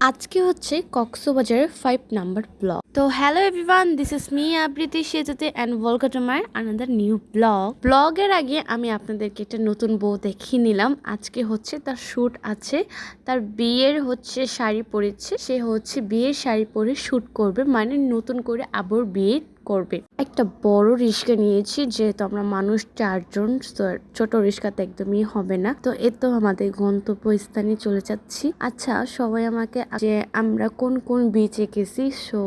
আজকে হচ্ছে কক্সবাজারের ফাইভ নাম্বার ব্লক তো hello everyone this is me Abriti সেতুতে and welcome to my another new blog ব্লগের আগে আমি আপনাদেরকে একটা নতুন বউ দেখিয়ে নিলাম। আজকে হচ্ছে তার শ্যুট আছে। তার বিয়ের হচ্ছে শাড়ি পরেছে। সে হচ্ছে বিয়ের শাড়ি পরে শ্যুট করবে। মানে নতুন করে আবার বিয়ে করবে। একটা বড় রিস্কা নিয়েছি, যেহেতু আমরা মানুষ চারজন, তো ছোট রিস্কাতে একদমই হবে না। তো এ তো আমাদের গন্তব্য স্থানে চলে যাচ্ছি। আচ্ছা সবাই আমাকে যে আমরা কোন কোন বিচে গেছি সো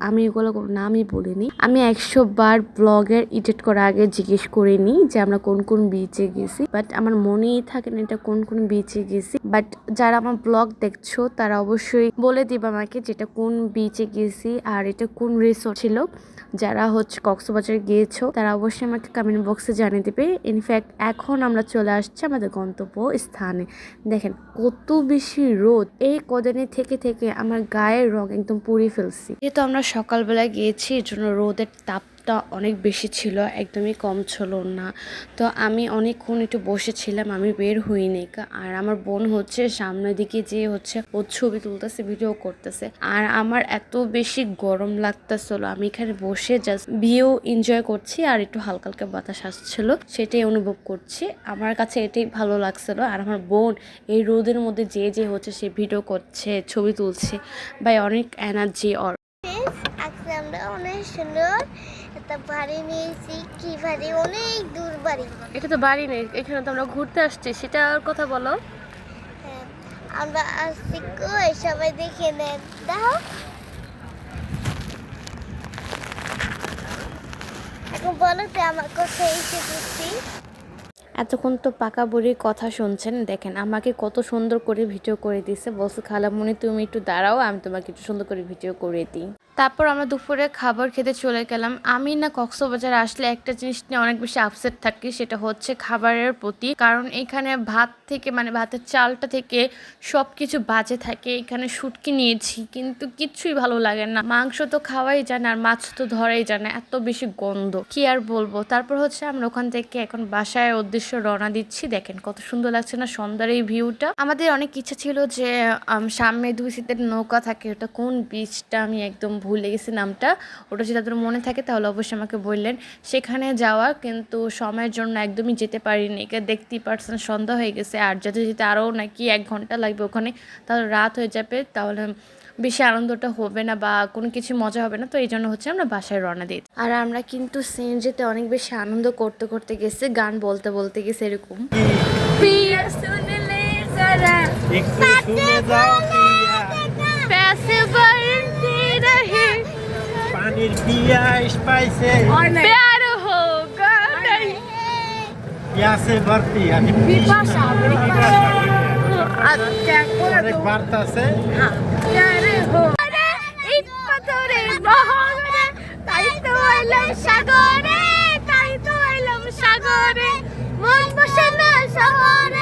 আমি এগুলো কোনো নামই বলিনি। আমি একশো বার ব্লগের এডিট করার আগে জিজ্ঞেস করে নিই যে আমরা কোন কোন বিচে গেছি। বাট আমার মনেই থাকে না এটা কোন কোন বিচে গেছি। বাট যারা আমার ব্লগ দেখছ, তারা অবশ্যই বলে দিবে আমাকে যেটা কোন বিচে গেছি আর এটা কোন রিসোর্ট ছিল। যারা হচ্ছে কক্সবাজার গিয়েছো, তারা অবশ্যই আমাকে কমেন্ট বক্সে জানিয়ে দেবে। ইনফ্যাক্ট এখন আমরা চলে আসছি আমাদের গন্তব্য স্থানে দেখেন, কত বেশি রোদ। এই কদিনে থেকে থেকে আমার গায়ের রং একদম পুড়িয়ে ফেলছি। যেহেতু আমরা সকালবেলা গিয়েছি এর জন্য রোদের তাপটা অনেক বেশি ছিল, একদমই কম ছিল না। তো আমি অনেকক্ষণ একটু বসেছিলাম, আমি বের হইনি। আর আমার বোন হচ্ছে সামনের দিকে যে হচ্ছে ও ছবি তুলতেছে ভিডিও করতেছে। আর আমার এত বেশি গরম লাগতেছিল, আমি এখানে বসে জাস্ট ভিউ এনজয় করছি আর একটু হালকা হালকা বাতাস আসছিল, সেটাই অনুভব করছি। আমার কাছে এটাই ভালো লাগছিল। আর আমার বোন এই রোদের মধ্যে যে যে হচ্ছে সে ভিডিও করছে, ছবি তুলছে, ভাই অনেক এনার্জি অনেক সুন্দর। একটা বাড়ি নিয়েছি কি বাড়ি? অনেক দূর বাড়ি। এটা তো বাড়ি নেই এখানে তো আমরা ঘুরতে আসছি সেটার কথা বলো। হ্যাঁ, আমরা আসছি কই? সবাই দেখে নেন। দাও। এখন বলো তো আমার কোথায় এসে ঘুরছি এতক্ষণ তো পাকা বুড়ির কথা শুনছেন দেখেন আমাকে কত সুন্দর করে ভিডিও করে দিছে বলছে খালামণি তুমি একটু দাঁড়াও আমি তোমাকে একটু সুন্দর করে ভিডিও করে দিই। তারপর আমরা দুপুরে খাবার খেতে চলে গেলাম। আমি না কক্সবাজার আসলে একটা জিনিস নিয়ে অনেক বেশি আপসেট থাকি, সেটা হচ্ছে খাবারের প্রতি। কারণ এখানে ভাত থেকে মানে ভাতের চালটা থেকে সব কিছু বাজে থাকে। এখানে শুটকি নিয়েছি, কিন্তু কিচ্ছুই ভালো লাগে না। মাংস তো খাওয়াই যায় না, আর মাছ তো ধরাই যায় না, এত বেশি গন্ধ। কি আর বলব? তারপর হচ্ছে আমরা ওখান থেকে এখন বাসায় উদ্দেশ্য রওনা দিচ্ছি। দেখেন কত সুন্দর লাগছে না সন্ধ্যার এই ভিউটা আমাদের অনেক ইচ্ছা ছিল যে সামনে দুই সিটের নৌকা থাকে, ওটা কোন বিচটা আমি একদম ভুলে গেছি নামটা ওটা যদি তাদের মনে থাকে তাহলে অবশ্যই আমাকে বললেন। সেখানে যাওয়া কিন্তু সময়ের জন্য একদমই যেতে পারিনি। দেখতেই পারছেন সন্ধ্যা হয়ে গেছে আর যেতে যেতে আরও নাকি এক ঘণ্টা লাগবে ওখানে। তাহলে রাত হয়ে যাবে তাহলে বেশি আনন্দটা হবে না বা কোনো কিছু মজা হবে না। তো এই জন্য হচ্ছে আমরা বাসায় রওনা দিই। আর আমরা কিন্তু সিএনজিতে অনেক বেশি আনন্দ করতে করতে গেছি গান বলতে বলতে গেছে এরকম। মেয়ের পিয়াস পাইছে প্যার হো গাই তাই। তো এলাম সাগরে তাই সাগরে। মন বসে না শহরে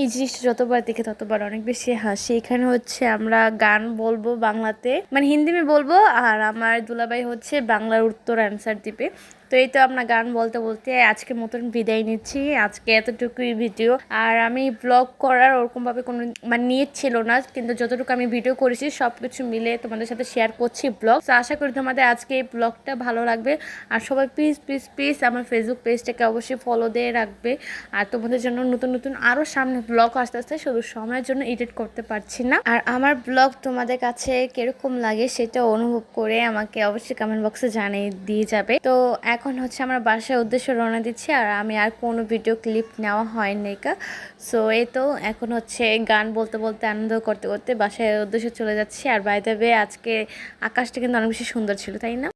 এই জিনিসটা যতবার দেখে ততবার অনেক বেশি হাসি। এখানে হচ্ছে আমরা গান বলব বাংলাতে মানে হিন্দি মে বলব, আর আমার দুলাবাই হচ্ছে বাংলার উত্তর অ্যান্সার দিবে। তো এই তো আমরা গান বলতে বলতে আজকে মতন বিদায় নিচ্ছি। আজকে এতটুকুই ভিডিও আর আমি ব্লগ করার ওরকমভাবে কোনো মানে নিয়ে ছিল না, কিন্তু যতটুকু আমি ভিডিও করেছি সব কিছু মিলে তোমাদের সাথে শেয়ার করছি ব্লগ তো আশা করি তোমাদের আজকে এই ব্লগটা ভালো লাগবে। আর সবাই প্লিজ প্লিজ প্লিজ আমার ফেসবুক পেজটাকে অবশ্যই ফলো দিয়ে রাখবে। আর তোমাদের জন্য নতুন নতুন আরও সামনে ব্লগ আস্তে আস্তে শুধু সময়ের জন্য এডিট করতে পারছি না। আর আমার ব্লগ তোমাদের কাছে কীরকম লাগে সেটা অনুভব করে আমাকে অবশ্যই কমেন্ট বক্সে জানিয়ে দিয়ে যাবে। তো এখন হচ্ছে আমরা বাসার উদ্দেশ্যে রওনা দিচ্ছি আর আমি আর কোনো ভিডিও ক্লিপ নেওয়া হয়নি কা সো এই তো এখন হচ্ছে গান বলতে বলতে আনন্দ করতে করতে বাসায় উদ্দেশ্যে চলে যাচ্ছি। আর বাই আজকে আকাশটা কিন্তু অনেক বেশি সুন্দর ছিল, তাই না?